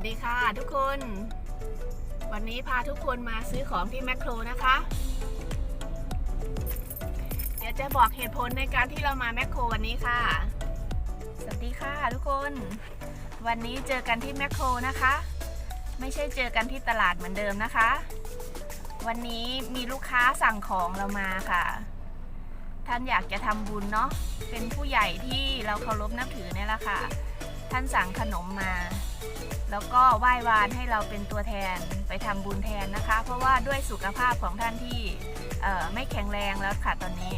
วัสดีค่ะทุกคน วันนี้พาทุกคนมาซื้อของที่แมคโครนะคะ เดี๋ยวจะบอกเหตุผลในการที่เรามาแมคโครวันนี้ค่ะ สวัสดีค่ะทุกคน วันนี้เจอกันที่แมคโครนะคะ ไม่ใช่เจอกันที่ตลาดเหมือนเดิมนะคะ วันนี้มีลูกค้าสั่งของเรามาค่ะ ท่านอยากจะทำบุญเนาะ เป็นผู้ใหญ่ที่เราเคารพนับถือเนี่ยแหละค่ะ ท่านสั่งขนมมา แล้วก็ไหว้วานให้เราเป็นตัวแทนไปทำบุญแทนนะคะ เพราะว่าด้วยสุขภาพของท่านที่ไม่แข็งแรงแล้วค่ะตอนนี้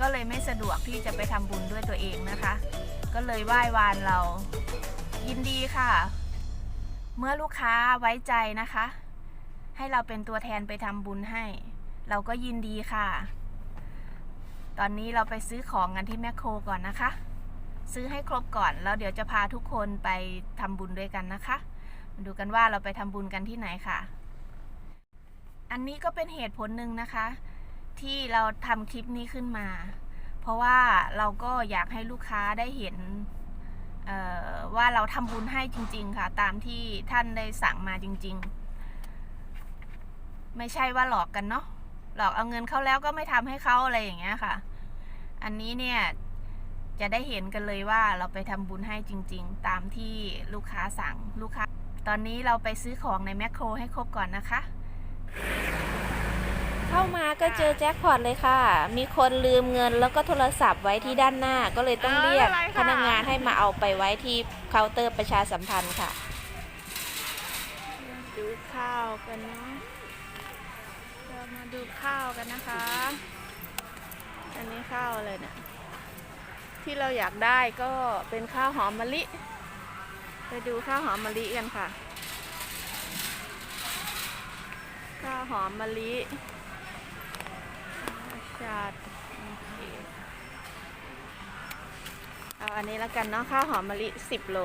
ก็เลยไม่สะดวกที่จะไปทำบุญด้วยตัวเองนะคะ ก็เลยไหว้วานเรายินดีค่ะ เมื่อลูกค้าไว้ใจนะคะ ให้เราเป็นตัวแทนไปทำบุญให้ เราก็ยินดีค่ะ ตอนนี้เราไปซื้อของกันที่แมคโครก่อนนะคะ ซื้อให้ครบก่อนแล้วเดี๋ยวจะพาทุกคนไปทำบุญด้วยกันนะคะ มาดูกันว่าเราไปทำบุญกันที่ไหนค่ะ อันนี้ก็เป็นเหตุผลหนึ่งนะคะ ที่เราทำคลิปนี้ขึ้นมา เพราะว่าเราก็อยากให้ลูกค้าได้เห็นว่าเราทำบุญให้จริง ๆ ค่ะ ตามที่ท่านได้สั่งมาจริง ๆ ไม่ใช่ว่าหลอกกันเนาะหลอกเอาเงินเขาแล้วก็ไม่ทำให้เขาอะไรอย่างเงี้ยค่ะ อันนี้เนี่ยจะได้เห็นกันเลยว่าเราไปทำบุญให้จริง ๆ ตามที่ลูกค้าสั่งลูกค้า ตอนนี้เราไปซื้อของในแมคโครให้ครบก่อนนะคะ เข้ามาก็เจอแจ็คพอตเลยค่ะ มีคนลืมเงินแล้วก็โทรศัพท์ไว้ที่ด้านหน้า ก็เลยต้องเรียกเอาอะไรคะพนักงานให้มาเอาไปไว้ที่เคาน์เตอร์ประชาสัมพันธ์ค่ะ ดูข้าวกันเนาะเรามาดูข้าวกันนะคะ อันนี้ข้าวอะไรเนี่ยที่เราอยากได้ก็เป็นข้าวหอมมะลิ ไปดูข้าวหอมมะลิกันค่ะ ข้าวหอมมะลิชาติโอเคเอาอันนี้แล้วกันเนาะข้าวหอมมะลิ10โล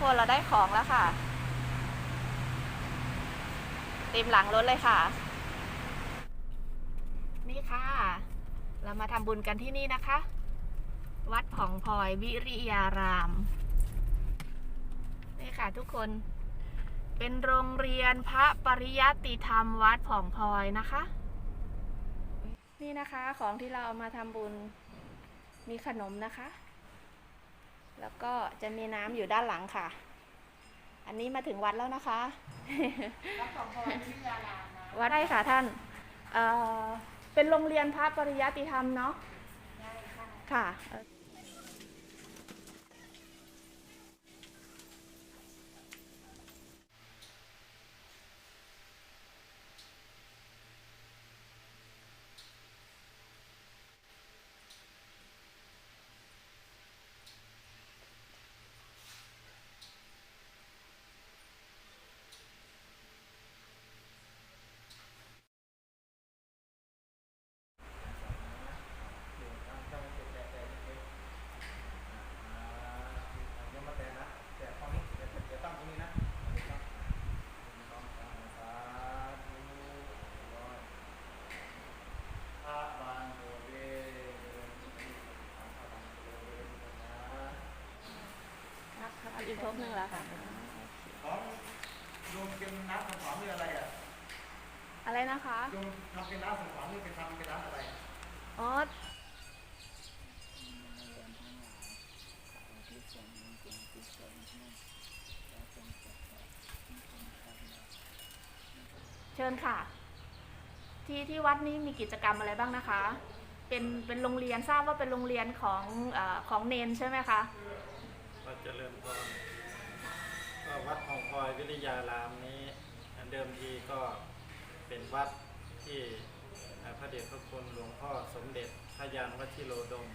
ค่ะทุกคนเราได้ของแล้วค่ะ เต็มหลังรถเลยค่ะ นี่ค่ะ เรามาทำบุญกันที่นี่นะคะ วัดผ่องพลอยวิริยาราม นี่ค่ะทุกคน เป็นโรงเรียนพระปริยัติธรรมวัดผ่องพลอยนะคะ นี่นะคะของที่เราเอามาทำบุญมีขนมนะคะ แล้วก็จะมีน้ำอยู่ด้านหลังค่ะ อันนี้มาถึงวัดแล้วนะคะ วัดของพรวิทยารามนะวัดได้ค่ะท่านเอ่อเป็นโรงเรียนพระปริยัติธรรมเนาะได้ค่ะ ค่ะเอ่อครับอีกทบหนึ่งแล้วค่ะของโยมเป็นน้ำสังขารหรืออะไรอะอะไรนะคะ โยมทำเป็นน้ำสังขารหรือเป็นทำเป็นน้ำอะไรอ๋อเชิญค่ะ ที่ที่วัดนี้มีกิจกรรมอะไรบ้างนะคะ เป็นเป็นโรงเรียนทราบว่าเป็นโรงเรียนของเออของเนนใช่ไหมคะ วัดเจริญพรก็วัดของพลอยวิริยารามนี้อันเดิมทีก็เป็นวัดที่พระเดชพระคุณหลวงพ่อสมเด็จพระยานวชิโรดม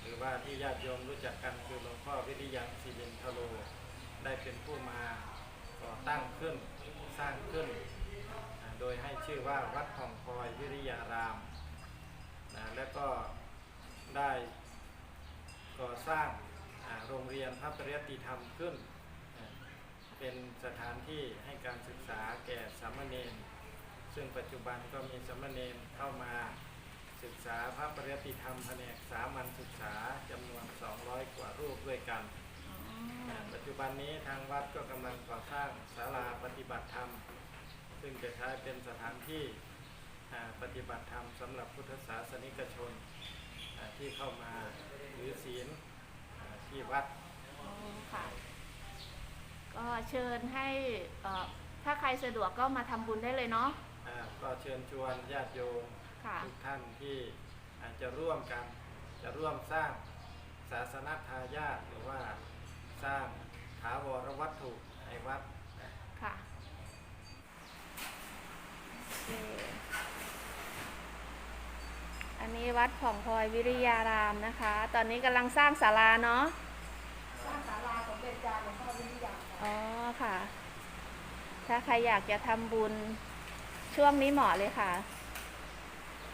หรือว่าที่ญาติโยมรู้จักกันคือหลวงพ่อวิริยังศิรินทโรได้เป็นผู้มาก่อตั้งขึ้นสร้างขึ้น โดยให้ชื่อว่าวัดของพลอยวิริยารามนะและก็ได้ ก่อสร้างอ่าโรงเรี ยนพระปริยติธรรมขึ้นอ่าเป็นสถานที่ให้การศึกษาแก่สามเณรซึ่งปัจจุบันก็มีสามเณรเข้ามาศึกษาพระปริยติธรรมแผนกสามัญศึกษาจำนวน 200 กว่ารูปด้วยกันอ่าปัจจุบันนี้ทางวัดก็กำลังก่อสร้างศาลาปฏิบัติธรรม ซึ่งจะใช้เป็นสถานที่อ่าปฏิบัติธรรมสำหรับพุทธศาสนิกชนอ่าที่เข้ามาถือศีลอ่าที่วัดอ๋อ ค่ะ ก็เชิญให้เอ่อถ้าใครสะดวกก็มาทำบุญได้เลยเนาะ อ่าก็เชิญชวนญาติโยมค่ะ ทุกท่านที่อาจจะร่วมกัน จะร่วมสร้างศาสนทายาทหรือว่าสร้างถาวรวัตถุในวัดค่ะโอเคอันนี้วัดผ่องพลอยวิริยารามนะคะ ตอนนี้กำลังสร้างศาลาเนาะ สร้างศาลาสมเด็ จารย์หลวงพ่อวิทยาค่ะอ๋อค่ะ ถ้าใครอยากจะทำบุญช่วงนี้เหมาะเลยค่ะ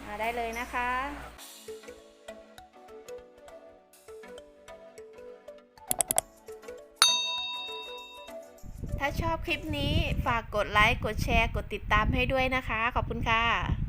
มาได้เลยนะคะถ้าชอบคลิปนี้ฝากกดไลค์ กดแชร์ กดติดตามให้ด้วยนะคะ ขอบคุณค่ะ